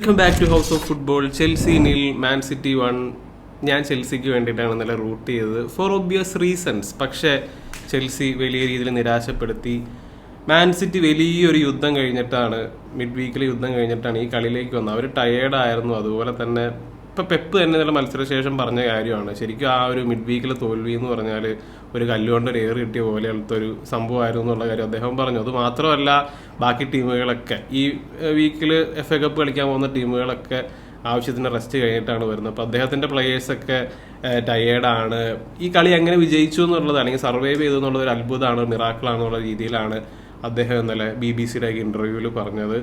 Welcome back to house of football Chelsea nil Man City one ഞാൻ ചെൽസിക്ക് വേണ്ടിയിട്ടാണ് നല്ല root ചെയ്തത് ഫോർ ഒബ്വിയസ് റീസൺസ് പക്ഷേ ചെൽസി വലിയ രീതിയിൽ നിരാശപ്പെടുത്തി. മാൻ സിറ്റി വലിയൊരു യുദ്ധം കഴിഞ്ഞിട്ടാണ് മിഡ് വീക്കിലെ യുദ്ധം കഴിഞ്ഞിട്ടാണ് ഈ കളിയിലേക്ക് വന്നത്. അവർ ടയേർഡായിരുന്നു അതുപോലെ തന്നെ ഇപ്പൊ പെപ്പ് തന്നെ ഇന്നലെ മത്സരശേഷം പറഞ്ഞ കാര്യമാണ്. ശരിക്കും ആ ഒരു മിഡ് വീക്കിലെ തോൽവി എന്ന് പറഞ്ഞാൽ ഒരു കല്ലുകൊണ്ട് ഒരു ഏറ് കിട്ടിയ പോലെയുള്ള ഒരു സംഭവമായിരുന്നു എന്നുള്ള കാര്യം അദ്ദേഹം പറഞ്ഞു. അത് മാത്രമല്ല ബാക്കി ടീമുകളൊക്കെ ഈ വീക്കിൽ എഫ് എ കപ്പ് കളിക്കാൻ പോകുന്ന ടീമുകളൊക്കെ ആവശ്യത്തിന് റെസ്റ്റ് കഴിഞ്ഞിട്ടാണ് വരുന്നത്. അപ്പോൾ അദ്ദേഹത്തിന്റെ പ്ലെയേഴ്സൊക്കെ ടയേർഡാണ് ഈ കളി എങ്ങനെ വിജയിച്ചു എന്നുള്ളത് അല്ലെങ്കിൽ സർവൈവ് ചെയ്തു എന്നുള്ളത് ഒരു അത്ഭുതമാണ് മിറാക്കിളാണെന്നുള്ള രീതിയിലാണ് അദ്ദേഹം ഇന്നലെ ബി ബി സിയുടെ ഇന്റർവ്യൂവിൽ പറഞ്ഞത്.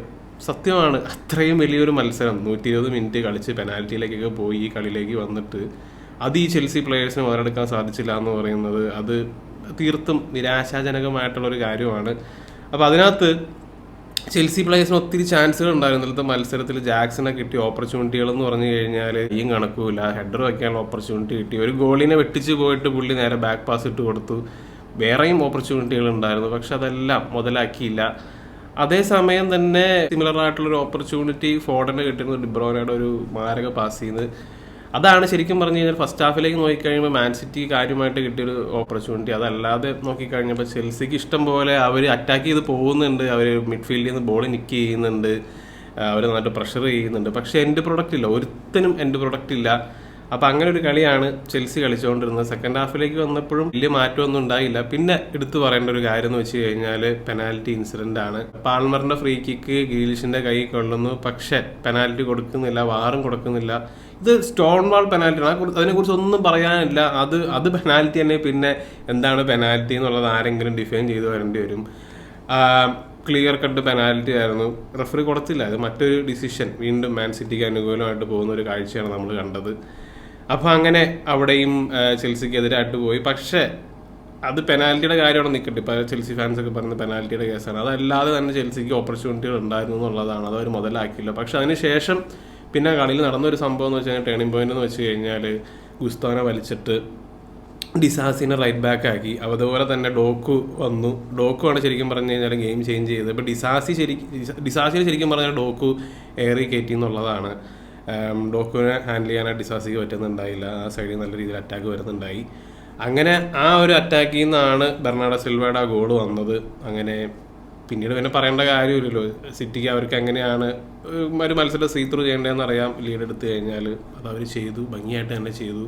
സത്യമാണ് അത്രയും വലിയൊരു മത്സരം. നൂറ്റി ഇരുപത് മിനിറ്റ് കളിച്ച് പെനാൽറ്റിയിലേക്കൊക്കെ പോയി ഈ കളിയിലേക്ക് വന്നിട്ട് അത് ഈ ചെൽസി പ്ലെയേഴ്സിന് മുതലെടുക്കാൻ സാധിച്ചില്ല എന്ന് പറയുന്നത് അത് തീർത്തും നിരാശാജനകമായിട്ടുള്ള ഒരു കാര്യമാണ്. അപ്പോൾ അതിനകത്ത് ചെൽസി പ്ലേയേഴ്സിന് ഒത്തിരി ചാൻസുകൾ ഉണ്ടായിരുന്നു. ഇന്നത്തെ മത്സരത്തിൽ ജാക്സനെ കിട്ടിയ ഓപ്പർച്യൂണിറ്റികൾ എന്ന് പറഞ്ഞു കഴിഞ്ഞാൽ ഈ കണക്കുമില്ല ഹെഡർ വയ്ക്കാനുള്ള ഓപ്പർച്യൂണിറ്റി കിട്ടി. ഒരു ഗോളിനെ വെട്ടിച്ച് പോയിട്ട് പുള്ളി നേരെ ബാക്ക് പാസ് ഇട്ട് കൊടുത്തു. വേറെയും ഓപ്പർച്യൂണിറ്റികൾ ഉണ്ടായിരുന്നു. പക്ഷെ അതെല്ലാം മുതലാക്കിയില്ല. അതേസമയം തന്നെ സിമിലർ ആയിട്ടുള്ള ഒരു ഓപ്പർച്യൂണിറ്റി ഫോർഡന് കിട്ടുന്നത് ഡിബ്രോനയുടെ ഒരു മാരക പാസ് ചെയ്യുന്നത് അതാണ് ശരിക്കും പറഞ്ഞു കഴിഞ്ഞാൽ ഫസ്റ്റ് ഹാഫിലേക്ക് നോക്കിക്കഴിയുമ്പോൾ മാൻ സിറ്റി കാര്യമായിട്ട് കിട്ടിയൊരു ഓപ്പർച്യൂണിറ്റി അതല്ലാതെ നോക്കിക്കഴിഞ്ഞപ്പോൾ ചെൽസിക്ക് ഇഷ്ടം പോലെ അവർ അറ്റാക്ക് ചെയ്ത് പോകുന്നുണ്ട്. അവർ മിഡ്ഫീൽഡിൽ നിന്ന് ബോൾ നിക്ക് ചെയ്യുന്നുണ്ട്. അവർ നന്നായിട്ട് പ്രഷർ ചെയ്യുന്നുണ്ട്. പക്ഷേ എന്റെ പ്രൊഡക്റ്റ് ഇല്ല. ഒരുത്തനും എന്റെ പ്രൊഡക്റ്റ് ഇല്ല. അപ്പൊ അങ്ങനെ ഒരു കളിയാണ് ചെൽസി കളിച്ചുകൊണ്ടിരുന്നത് സെക്കൻഡ് ഹാഫിലേക്ക് വന്നപ്പോഴും വലിയ മാറ്റമൊന്നും ഉണ്ടായില്ല. പിന്നെ എടുത്തു പറയേണ്ട ഒരു കാര്യം എന്ന് വെച്ച് കഴിഞ്ഞാൽ പെനാൽറ്റി ഇൻസിഡന്റ് ആണ്. പാൾമറിന്റെ ഫ്രീ കിക്ക് ഗീലിഷിന്റെ കൈ കൊള്ളുന്നു. പക്ഷെ പെനാൽറ്റി കൊടുക്കുന്നില്ല വാറും കൊടുക്കുന്നില്ല. ഇത് സ്റ്റോൺ വാൾ പെനാൽറ്റി ആണ്. അതിനെക്കുറിച്ച് ഒന്നും പറയാനില്ല. അത് അത് പെനാൽറ്റി തന്നെ. പിന്നെ എന്താണ് പെനാൽറ്റി എന്നുള്ളത് ആരെങ്കിലും ഡിഫൈൻ ചെയ്തു വരേണ്ടി വരും. ക്ലിയർ കട്ട് പെനാൽറ്റി ആയിരുന്നു. റെഫറി കൊടുത്തില്ല. അത് മറ്റൊരു ഡിസിഷൻ വീണ്ടും മാൻ സിറ്റിക്ക് അനുകൂലമായിട്ട് പോകുന്ന ഒരു കാഴ്ചയാണ് നമ്മൾ കണ്ടത്. അപ്പോൾ അങ്ങനെ അവിടെയും ആ, ചെൽസിക്ക് എതിരായിട്ട് പോയി പക്ഷേ അത് പെനാൽറ്റിയുടെ കാര്യമാണ് നിൽക്കട്ടെ ഇപ്പോൾ ചെൽസി ഫാൻസ് ഒക്കെ പറയുന്ന പെനാൽറ്റിയുടെ കേസാണ്. അതല്ലാതെ തന്നെ ചെൽസിക്ക് ഓപ്പർച്യൂണിറ്റികൾ ഉണ്ടായിരുന്നു എന്നുള്ളതാണ്. അത് അവർ മുതലാക്കിയില്ല. പക്ഷെ അതിനുശേഷം പിന്നെ കളിയിൽ നടന്നൊരു സംഭവം എന്ന് വെച്ച് കഴിഞ്ഞാൽ ടേണിംഗ് പോയിന്റ് എന്ന് വെച്ച് കഴിഞ്ഞാൽ ഗുസ്താനെ വലിച്ചിട്ട് ഡിസാസിനെ റൈറ്റ് ബാക്ക് ആക്കി. അതുപോലെ തന്നെ ഡോക്കു വന്നു. ഡോക്കു ആണ് ശരിക്കും പറഞ്ഞു കഴിഞ്ഞാൽ ഗെയിം ചേഞ്ച് ചെയ്തത്. ഇപ്പോൾ ഡിസാസി ശരിക്കും ഡിസാസിന് ശരിക്കും പറഞ്ഞാൽ ഡോക്കു ഏറി കയറ്റി എന്നുള്ളതാണ്. ഡോക്കുവിനെ ഹാൻഡിൽ ചെയ്യാനായിട്ട് ഡിസാസിക്ക് പറ്റുന്നുണ്ടായില്ല. ആ സൈഡിൽ നല്ല രീതിയിൽ അറ്റാക്ക് വരുന്നുണ്ടായി. അങ്ങനെ ആ ഒരു അറ്റാക്കിൽ നിന്നാണ് ബെർണാഡോ സിൽവയുടെ ആ ഗോൾ വന്നത്. അങ്ങനെ പിന്നീട് പിന്നെ പറയേണ്ട കാര്യമില്ലല്ലോ. സിറ്റിക്ക് അവർക്ക് എങ്ങനെയാണ് ഒരു മത്സരം സീ ത്രൂ ചെയ്യേണ്ടതെന്ന് അറിയാം ലീഡ് എടുത്തു കഴിഞ്ഞാൽ അത് അവർ ചെയ്തു ഭംഗിയായിട്ട് തന്നെ ചെയ്തു.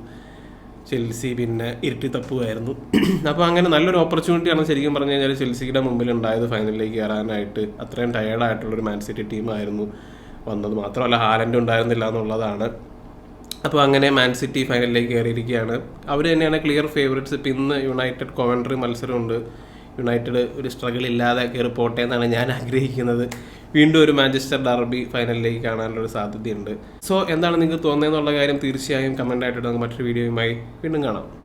ചെൽസി പിന്നെ ഇരട്ടി തപ്പുമായിരുന്നു. അപ്പോൾ അങ്ങനെ നല്ലൊരു ഓപ്പർച്യൂണിറ്റിയാണ് ശരിക്കും പറഞ്ഞു കഴിഞ്ഞാൽ ചെൽസിയുടെ മുമ്പിൽ ഉണ്ടായത്. ഫൈനലിലേക്ക് കയറാനായിട്ട്. അത്രയും ടയേർഡായിട്ടുള്ളൊരു മാൻ സിറ്റി ടീമായിരുന്നു വന്നത് മാത്രമല്ല ഹാലൻഡ് ഉണ്ടായിരുന്നില്ല എന്നുള്ളതാണ്. അപ്പോൾ അങ്ങനെ മാൻ സിറ്റി ഫൈനലിലേക്ക് കയറിയിരിക്കുകയാണ്. അവർ തന്നെയാണ് ക്ലിയർ ഫേവറേറ്റ്സ് ഇപ്പം ഇന്ന് യുണൈറ്റഡ് കോവൻട്രി മത്സരമുണ്ട്. യുണൈറ്റഡ് ഒരു സ്ട്രഗിൾ ഇല്ലാതെ കയറി പോട്ടെ എന്നാണ് ഞാൻ ആഗ്രഹിക്കുന്നത്. വീണ്ടും ഒരു മാഞ്ചസ്റ്റർ ഡർബി ഫൈനലിലേക്ക് കാണാനുള്ളൊരു സാധ്യതയുണ്ട്. സോ എന്താണ് നിങ്ങൾക്ക് തോന്നുന്നതെന്നുള്ള കാര്യം തീർച്ചയായും കമന്റ് ആയിട്ട് നമുക്ക് മറ്റൊരു വീഡിയോയുമായി വീണ്ടും കാണാം.